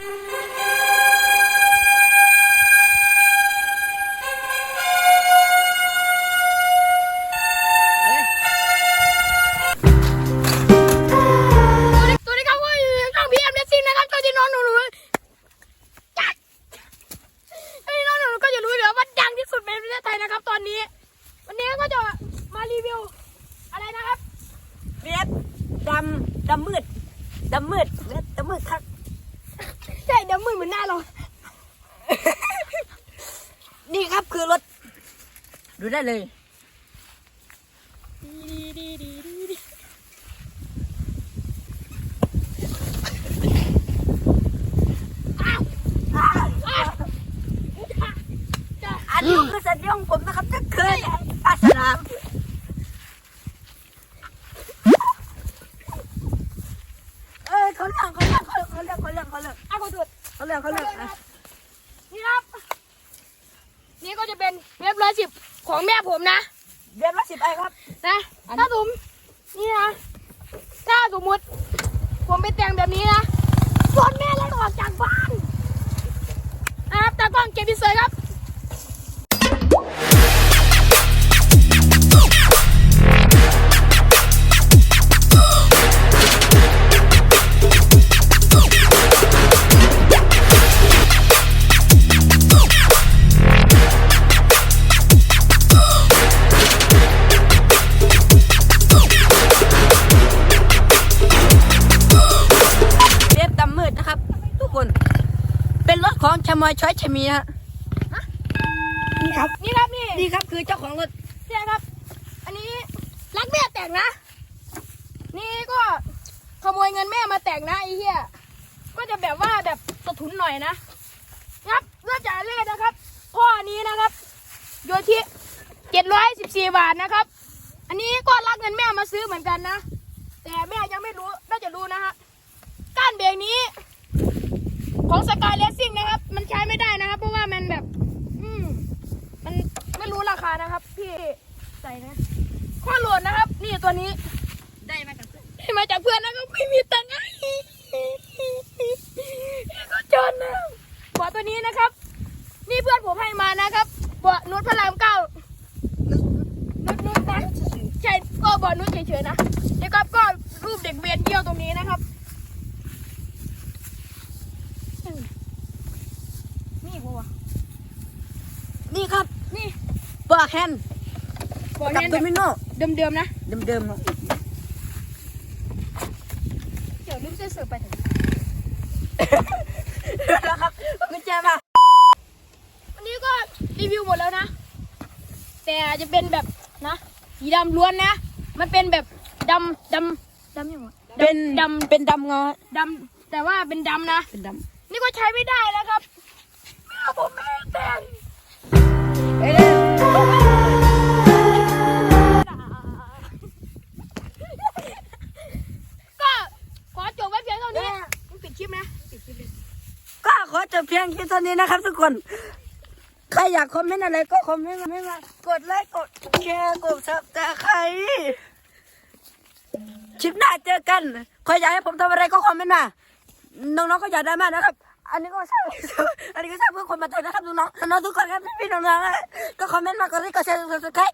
ตัวนี้ครับว่าช่องพีเอ็มเลสซิ่งนะครับตัวที่น้องหนูหนูจัดตัวที่น้องหนูหนูก็จะรู้อยู่แล้วว่าดังที่สุดในประเทศไทยนะครับ ตอนนี้ วันนี้ก็จะมารีวิวอะไรนะครับ เรียบดำดำมืดดำมืดเรียบดำมืดครับ ใช่เดี๋ยวมือเหมือนหน้าเรา นี่ครับคือรถ ดูได้เลยอันนี้คือสัญญาของผมนะครับจะเคยปลาฉลามเอ้ยเขาเรื่องเขาเรื่องเขาเรื่องเขาเรื่องเขาเรื่อง อะขอโทษ เขาเรื่องเขาเรื่องเขาเรื่องนี่ครับ นี่ก็จะเป็นเว็บร้อยสิบของแม่ผมนะเดือนละสิบไอครับ นะถ้าผมนี่นะ ถ้าสมมติผมไปแต่งแบบนี้นะโดนแม่ไล่อ ของชมอยช้อยชมีฮะนี่ครับ นี่ครับนี่นี่ครับคือเจ้าของรถเนี่ยครับ อันนี้รักแม่แต่งนะ นี่ก็ขโมยเงินแม่มาแต่งนะไอ้เหี้ยก็จะแบบว่าแบบสะทุนหน่อยนะครับเลือดจ่ายเลขนะครับพ่อนี้นะครับโยที่เจ็ดร้อยสิบสี่บาทนะครับ อันนี้ก็รักเงินแม่มาซื้อเหมือนกันนะ แต่แม่ยังไม่รู้น่าจะรู้นะฮะก้านเบรกนี้ ของสกายเลสซิ่งนะครับ มันใช้ไม่ได้นะครับ เพราะว่ามันแบบ อืมมันไม่รู้ราคานะครับ พี่ใส่นะข้อโหลดนะครับ นี่ตัวนี้ ได้มาจากเพื่อนได้มาจากเพื่อนนะครับไม่มีตังค์ให้ก็จนนะเบาะตัวนี้นะครับ นี่เพื่อนผมให้มานะครับเบาะนุชพระรามเก้านุชนุชนะใช่ก็เบาะนุชเฉยๆนะแล้วก็ก็รูปเด็กเวียนเยี่ยวตรงนี้นะครับนี่หัวะ นี่ครับ นี่ เบ อร์แคนเบาะกับเนี่ยโดมิโนเดิมๆนะเดิมๆเนาะเดี๋ยวลืมเสื้อเสือไปถึงแล้วครับกุญแจมาวันนี้ก็รีวิวหมดแล้วนะ แต่จะเป็นแบบนะสีดำล้วนนะ มันเป็นแบบดำดำดำยังไงเป็นดำเป็นดำเงาดำแต่ว่าเป็นดำนะเป็นดนี่ก็ใช้ไม่ได้แล้ว เพียงแค่เท่านี้นะครับทุกคน ใครอยากคอมเมนต์อะไรก็คอมเมนต์มาไม่มากดไลค์กดแชร์กดซับแต่ใครคลิปหน้าเจอกันใครอยากให้ผมทำอะไรก็คอมเมนต์มาน้องๆก็อยากได้มากนะครับ อันนี้ก็สร้างอันนี้ก็สร้างเพื่อคนมาเตือนะครับน้องๆน้องๆทุกคนครับพี่ๆน้องๆก็คอมเมนต์มากดไลค์กดแชร์กดซับสไคร